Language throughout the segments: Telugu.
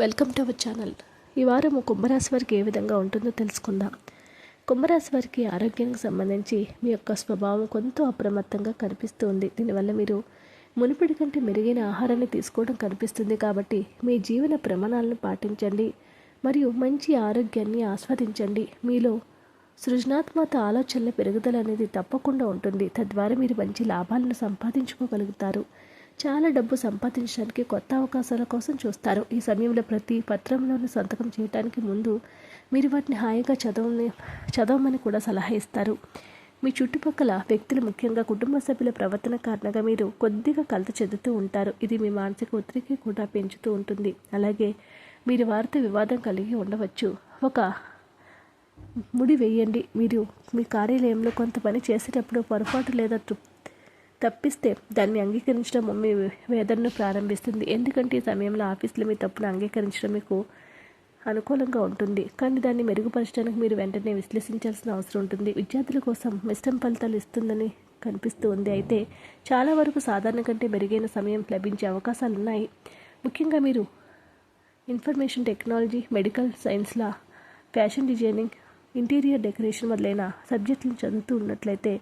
Welcome to our channel. ఈ వారం కుంభరాశి వారికి ఏ విధంగా ఉంటుందో తెలుసుకుందాం. కుంభరాశి వారికి ఆరోగ్యానికి సంబంధించి మీ యొక్క స్వభావం కొంత అప్రమత్తంగా కనిపిస్తుంది. దీనివల్ల మీరు మునుపటి కంటే మెరుగైన ఆహారాన్ని తీసుకోవడం కనిపిస్తుంది కాబట్టి మీ జీవన ప్రమాణాలను పాటించండి. మరియు మంచి ఆరోగ్యాన్ని ఆస్వాదించండి. మీలో సృజనాత్మక ఆలోచనల పెరుగుదల అనేది తప్పకుండా ఉంటుంది. తద్వారా మీరు మంచి లాభాలను సంపాదించుకోగలుగుతారు. చాలా డబ్బు సంపాదించడానికి కొత్త అవకాశాల కోసం చూస్తారు. ఈ సమయంలో ప్రతి పత్రంలోని సంతకం చేయడానికి ముందు మీరు వాటిని హాయిగా చదవని చదవమని కూడా సలహా ఇస్తారు. మీ చుట్టుపక్కల వ్యక్తులు ముఖ్యంగా కుటుంబ సభ్యుల ప్రవర్తన కారణంగా మీరు కొద్దిగా కలత చెందుతూ ఉంటారు. ఇది మీ మానసిక ఒత్తిడికి కూడా పెంచుతూ ఉంటుంది. అలాగే మీరు వారితో వివాదం కలిగి ఉండవచ్చు. ఒక ముడి వేయండి. మీరు మీ కార్యాలయంలో కొంత పని చేసేటప్పుడు పొరపాటు లేదా తృప్తి తప్పిస్తే దాన్ని అంగీకరించడం మీ వేదనను ప్రారంభిస్తుంది. ఎందుకంటే ఈ సమయంలో ఆఫీస్లో మీ తప్పును అంగీకరించడం మీకు అనుకూలంగా ఉంటుంది. కానీ దాన్ని మెరుగుపరచడానికి మీరు వెంటనే విశ్లేషించాల్సిన అవసరం ఉంటుంది. విద్యార్థుల కోసం మిష్టం ఫలితాలు ఇస్తుందని కనిపిస్తూ ఉంది. అయితే చాలా వరకు సాధారణ కంటే మెరుగైన సమయం లభించే అవకాశాలు ఉన్నాయి. ముఖ్యంగా మీరు ఇన్ఫర్మేషన్ టెక్నాలజీ మెడికల్ సైన్స్లా ఫ్యాషన్ డిజైనింగ్ ఇంటీరియర్ డెకరేషన్ మొదలైన సబ్జెక్టులను చదువుతూ ఉన్నట్లయితే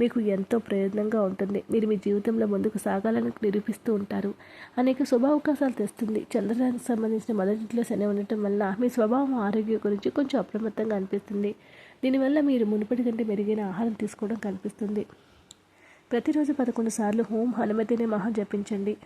మీకు ఎంతో ప్రయోజనంగా ఉంటుంది. మీరు మీ జీవితంలో ముందుకు సాగాలని నిరూపిస్తూ ఉంటారు. అనేక శుభ అవకాశాలు తెస్తుంది. చంద్రయానికి సంబంధించిన మొదటిలో శని ఉండటం వల్ల మీ స్వభావం ఆరోగ్యం గురించి కొంచెం అప్రమత్తంగా అనిపిస్తుంది. దీనివల్ల మీరు మునుపటి కంటే మెరుగైన ఆహారం తీసుకోవడం కనిపిస్తుంది. ప్రతిరోజు పదకొండు సార్లు హోం హనుమతిని మహా జపించండి.